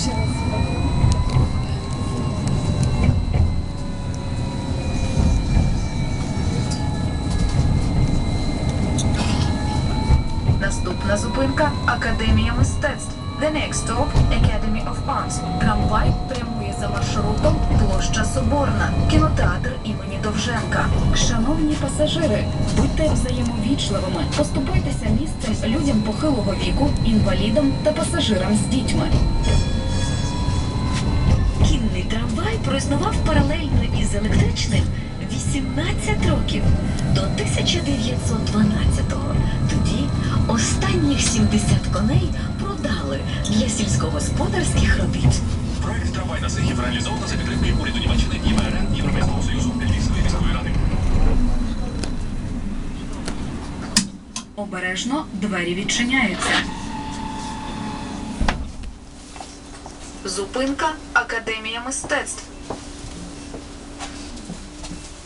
ще раз. Наступна зупинка Академія мистецтв. The next stop Academy of Arts. Трамвай прямує за маршрутом площа Соборна, кінотеатр імені Довженка. Шановні пасажири, будьте взаємовічливими, поступайтеся місцем людям похилого віку, інвалідам та пасажирам з дітьми. Кінний трамвай проіснував паралельно із електричним 18 років до 1912-го. Тоді останніх 70 коней продали для сільськогосподарських робіт. Проект трамвай на Сихів реалізовано за підтримки уряду Німеччини, ЄВРН, Європейського Союзу, Львівської міської ради. Обережно двері відчиняються. Зупинка Академія мистецтв.